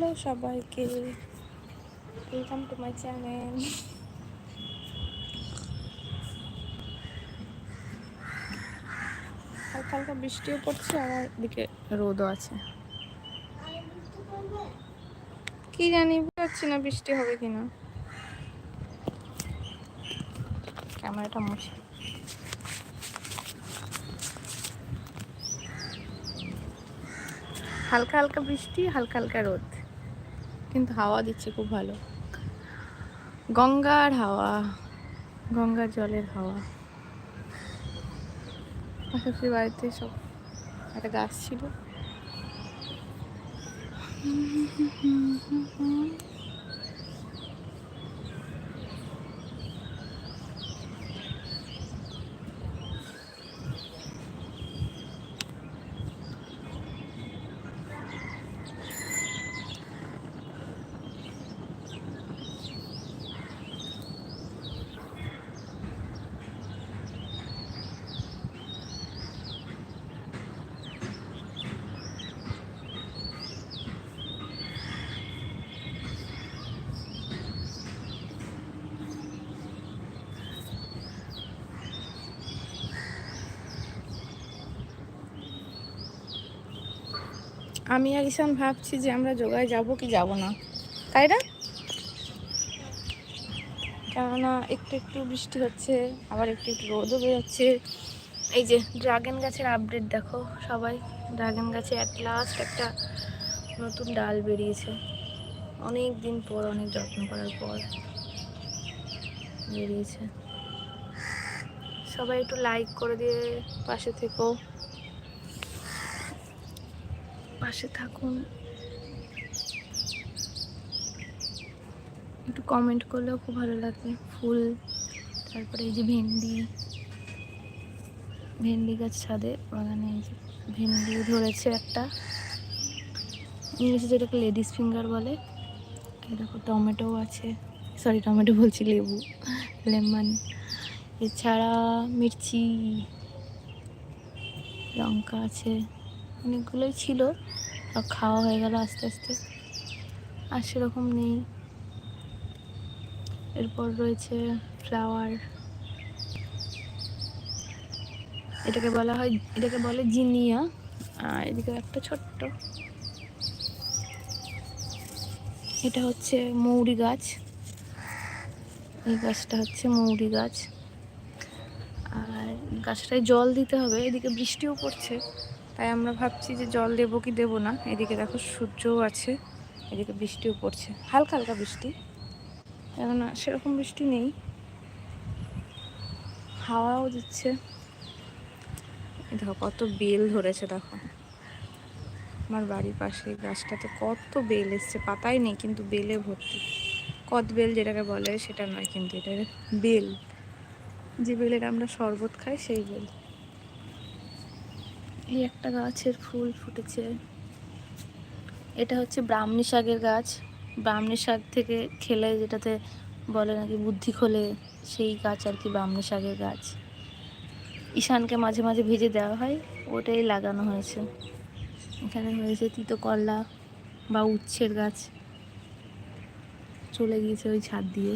Hello সবাইকে। Welcome to my channel হালকা হালকা বৃষ্টিও পড়ছে আর দিকে রোদও আছে। কি জানি, বুঝতে পারছি না বৃষ্টি হবে কিনা। ক্যামেরাটা মুছে। হালকা হালকা বৃষ্টি, হালকা হালকা রোদ। কিন্তু হাওয়া দিচ্ছে খুব ভালো। গঙ্গার হাওয়া গঙ্গার জলের হাওয়া। পাশাপাশি বাড়িতে সব একটা গাছ ছিল। আমি আর ঈশান ভাবছি যে আমরা যোগায় যাব কি যাব না। তাই না? কেননা একটু একটু বৃষ্টি হচ্ছে, আবার একটু একটু রোদও বেরোচ্ছে। এই যে ড্রাগন গাছের আপডেট দেখো সবাই। ড্রাগন গাছে অ্যাট লাস্ট একটা নতুন ডাল বেরিয়েছে। অনেক দিন পর, অনেক যত্ন করার পর বেরিয়েছে। সবাই একটু লাইক করে দিয়ে পাশে থেকো। পাশে থাকুন। একটু কমেন্ট করলেও খুব ভালো লাগবে ফুল, তারপরে এই যে ভেন্ডি। ভেন্ডি গাছ ছাদে, বাগানে এই যে ভেন্ডি ধরেছে একটা। ইংলিশে যেটাকে লেডিস ফিঙ্গার বলে দেখো টমেটোও আছে। সরি টমেটো বলছি, লেবু, লেমন। এছাড়া মির্চি, লঙ্কা আছে। অনেকগুলোই ছিল। সব খাওয়া হয়ে গেল আস্তে আস্তে। আর সেরকম নেই। এরপর রয়েছে ফ্লাওয়ার এটাকে বলা হয়, এটাকে বলে জিনিয়া। আর এদিকে একটা ছোট্ট। এটা হচ্ছে মৌরি গাছ। এই গাছটা হচ্ছে মৌরি গাছ। আর গাছটায় জল দিতে হবে, এদিকে বৃষ্টিও পড়ছে, তাই আমরা ভাবছি যে জল দেবো কি দেবো না, এদিকে দেখো সূর্যও আছে, এদিকে বৃষ্টিও পড়ছে, হালকা হালকা বৃষ্টি কেননা সেরকম বৃষ্টি নেই, হাওয়াও দিচ্ছে দেখো কত বেল ধরেছে দেখো, আমার বাড়ির পাশে গাছটাতে কত বেল এসছে, পাতাই নেই কিন্তু বেলে ভর্তি, কত বেল যেটাকে বলে সেটা নয় কিন্তু এটা বেল। যে বেলের আমরা শরবত খাই, সেই বেল। এই একটা গাছের ফুল ফুটেছে। এটা হচ্ছে ব্রাহ্মী শাকের গাছ। ব্রাহ্মী শাক থেকে খেলে যেটাতে বলে নাকি বুদ্ধি খোলে, সেই গাছ আর কি ব্রাহ্মী শাকের গাছ। ঈশানকে মাঝে মাঝে ভেজে দেওয়া হয়, ওটাই লাগানো হয়েছে। এখানে হয়েছে তিতো করলা বা উচ্ছের গাছ। চলে গিয়েছে ওই ছাদ দিয়ে।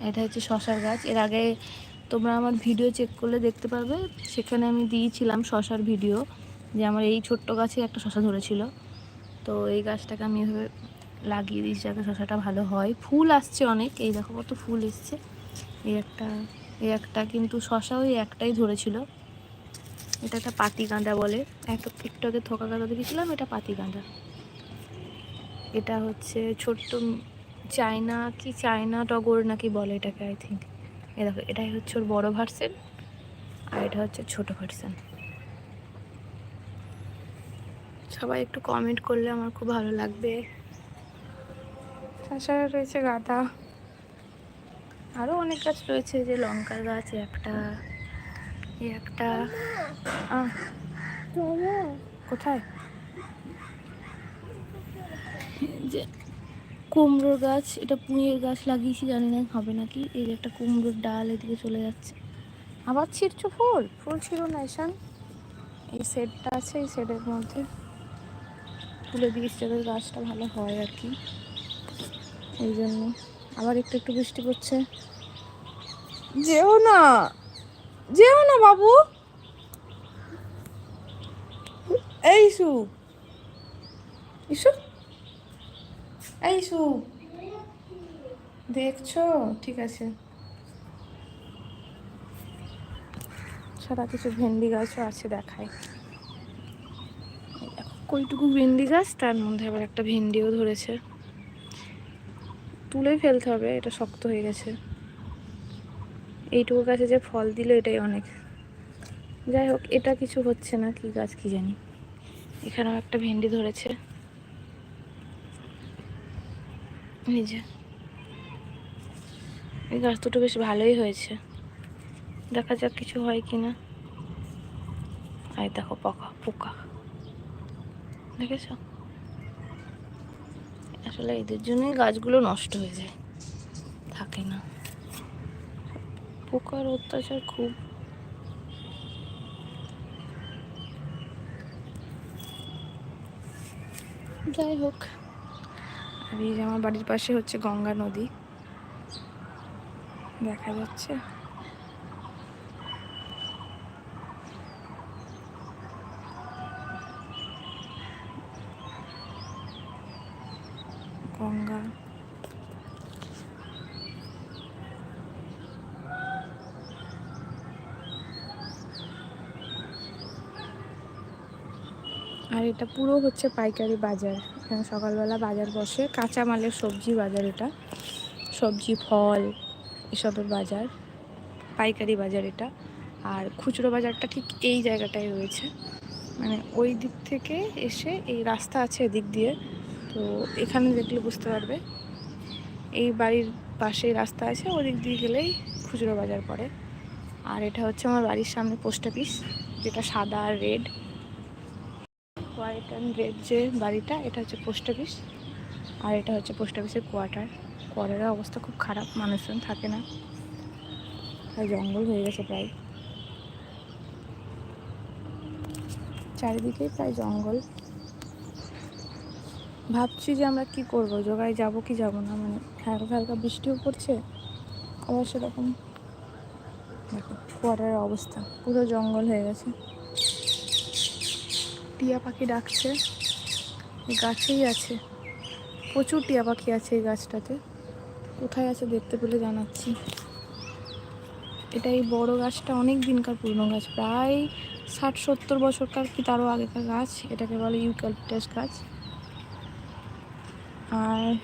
এটা হচ্ছে শশার গাছ। এর আগে তোমরা আমার ভিডিও চেক করলে দেখতে পারবে। সেখানে আমি দিয়েছিলাম শশার ভিডিও যে আমার এই ছোট্ট গাছে একটা শশা ধরেছিল। তো এই গাছটাকে আমি এভাবে লাগিয়ে দিয়েছি যাতে শশাটা ভালো হয়। ফুল আসছে অনেক, এই দেখো কত ফুল এসছে। এই একটা এই একটা কিন্তু শশা ওই একটাই ধরেছিল। এটা একটা পাতি গাঁদা বলে। একটা একটু আগে থোকা গাঁদা দেখেছিলাম, এটা পাতি গাঁদা। এটা হচ্ছে ছোট্ট চায়না, কি চায়না টগর নাকি বলে এটাকে আই থিঙ্ক এ দেখো এটাই হচ্ছে ওর বড় ভার্সেন আর এটা হচ্ছে ছোট ভার্সেন সবাই একটু কমেন্ট করলে আমার খুব ভালো লাগবে। তাছাড়া রয়েছে গাঁদা। আরও অনেক গাছ রয়েছে যে লঙ্কার গাছ একটা একটা। কোথায়? যে কুমড়োর গাছ, এটা পুঁইয়ের গাছ লাগিয়েছি, জানি না হবে নাকি। এই যে একটা কুমড়োর ডাল এদিকে চলে যাচ্ছে। আবার ছিঁড়ছো ফুল? ফুল ছিল না এসান এই সেটটা আছে, এই সেটের মধ্যে। দিয়েছি যাতে গাছটা ভালো হয় আর কি। এই জন্য আবার একটু একটু বৃষ্টি পড়ছে। যেও না! যেও না, বাবু! এই সু ইসু! এই সু, দেখছ? ঠিক আছে। সারা কিছু ভেন্ডি গাছও আছে দেখায়। কইটুকু ভেন্ডি গাছ, তার মধ্যে আবার একটা ভেন্ডিও ধরেছে। তুলেই ফেলতে হবে, এটা শক্ত হয়ে গেছে। এইটুকু গাছে যে ফল দিল, এটাই অনেক। যাই হোক, এটা কিছু হচ্ছে না, কি গাছ কি জানি। এখানেও একটা ভেন্ডি ধরেছে। এই এই গাছ দুটো বেশ ভালোই হয়েছে। দেখা যাক কিছু হয় কি না আয় দেখো পোকা পোকা। দেখেছ? আসলে এদের জন্যই গাছগুলো নষ্ট হয়ে যায়। থাকে না। পোকার অত্যাচার খুব। যাই হোক। আর এই যে আমার বাড়ির পাশে হচ্ছে গঙ্গা নদী। দেখা যাচ্ছে। গঙ্গা। আর এটা পুরো হচ্ছে পাইকারি বাজার। এখানে সকালবেলা বাজার বসে। কাঁচা মালের সবজি বাজার এটা। সবজি, ফল, এসবের বাজার। পাইকারি বাজার এটা। আর খুচরো বাজারটা ঠিক এই জায়গাটায় রয়েছে। মানে ওই দিক থেকে এসে এই রাস্তা আছে এদিক দিয়ে। তো এখানে দেখলে বুঝতে পারবে, এই বাড়ির পাশেই রাস্তা আছে, ওদিক দিয়ে গেলেই খুচরো বাজার পড়ে। আর এটা হচ্ছে আমার বাড়ির সামনে পোস্ট অফিস, যেটা সাদা আর রেড। হোয়াইট অ্যান্ড রেড যে বাড়িটা, এটা হচ্ছে পোস্ট অফিস আর এটা হচ্ছে পোস্ট অফিসের কোয়ার্টার কোয়ার্টারের অবস্থা খুব খারাপ, মানুষজন থাকে না। প্রায় জঙ্গল হয়ে গেছে প্রায়। চারিদিকেই প্রায় জঙ্গল। ভাবছি যে আমরা কি করব জোগায় যাব কি যাব না মানে হালকা হালকা বৃষ্টিও পড়ছে, আবার সেরকম দেখো কোয়ার্টারের অবস্থা, পুরো জঙ্গল হয়ে গেছে। টিয়া পাখি ডাকছে। গাছেই আছে। প্রচুর টিয়া পাখি আছে এই গাছটাতে। কোথায় আছে দেখতে পেলে জানাচ্ছি। এটা এই বড় গাছটা, অনেক দিনকার পুরনো গাছ। প্রায় ষাট, সত্তর বছরকার কি তারও আগেকার গাছ? এটাকে বলে ইউক্যালিপটাস গাছ। আর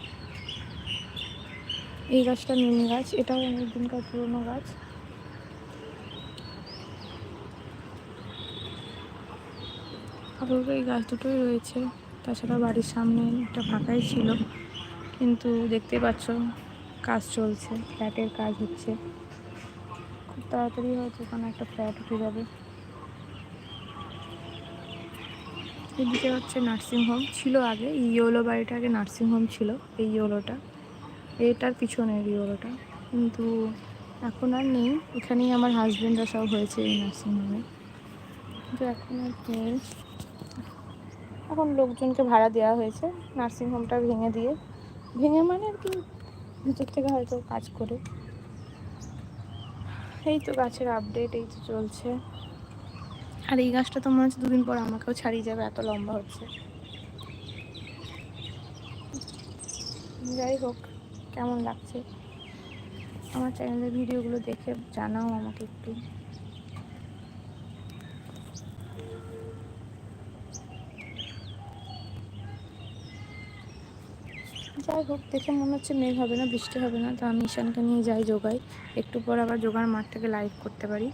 এই গাছটা নিম গাছ। এটাও অনেক দিনকার পুরনো গাছ। আপাতত এই গাছ দুটোই রয়েছে। তাছাড়া বাড়ির সামনে একটা ফাঁকাই ছিল। কিন্তু দেখতে পাচ্ছ, কাজ চলছে, ফ্ল্যাটের কাজ হচ্ছে। খুব তাড়াতাড়ি হয়তো ওখানে একটা ফ্ল্যাট উঠে যাবে। এদিকে হচ্ছে নার্সিংহোম ছিল আগে ইয়োলো বাড়িটা আগে নার্সিংহোম ছিল, এই ইয়োলোটা। এটার পিছনে ইয়োলোটা। কিন্তু এখন আর নেই। এখানেই আমার হাজব্যান্ডরা সব হয়েছে এই নার্সিংহোমে কিন্তু এখন আর নেই। এখন লোকজনকে ভাড়া দেওয়া হয়েছে নার্সিংহোমটা ভেঙে দিয়ে। ভেঙে মানে আর কি, ভিতর থেকে হয়তো কাজ করে। এই তো গাছের আপডেট এই তো চলছে। আর এই গাছটা তো মনে হচ্ছে দুদিন পর আমাকেও ছাড়িয়ে যাবে, এত লম্বা হচ্ছে। যাই হোক, কেমন লাগছে? আমার চ্যানেলের ভিডিওগুলো দেখে জানাও আমাকে একটু। যাই হোক, দেখে মনে হচ্ছে মেঘ হবে না, বৃষ্টি হবে না, তো আমি ঈশানকে নিয়ে যাই যোগাই একটু পর আবার যোগার মাঠটাকে লাইভ করতে পারি।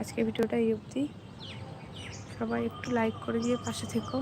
আজকে ভিডিওটা এই অবধি। সবাই একটু লাইক করে দিয়ে পাশে থেকো।